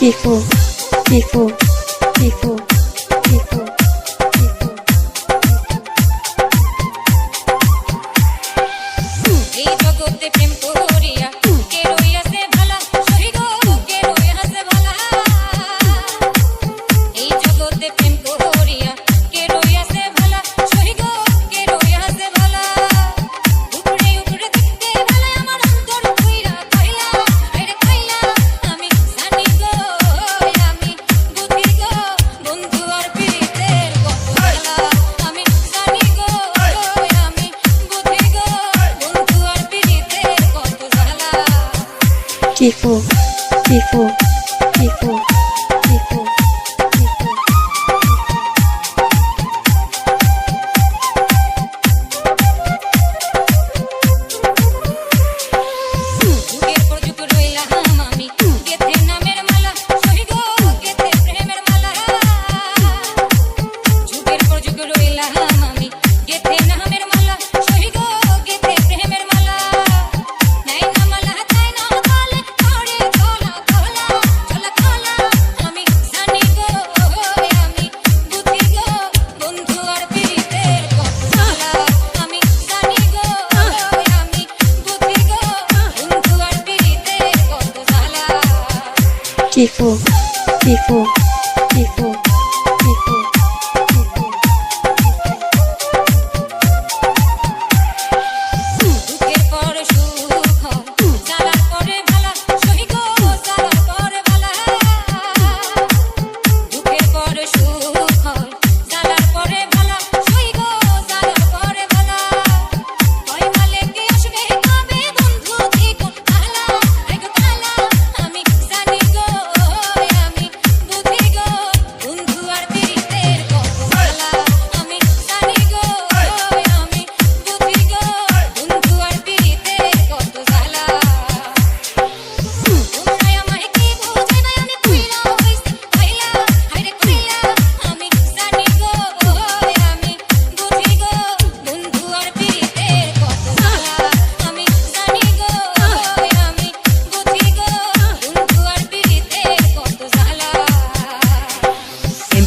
টিপু টিপু টিপু টিপু এই জগতে প্রেম 继父继父。继父、继父、继父。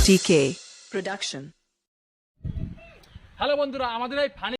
DK production hello বন্ধুরা আমাদের এই ফানি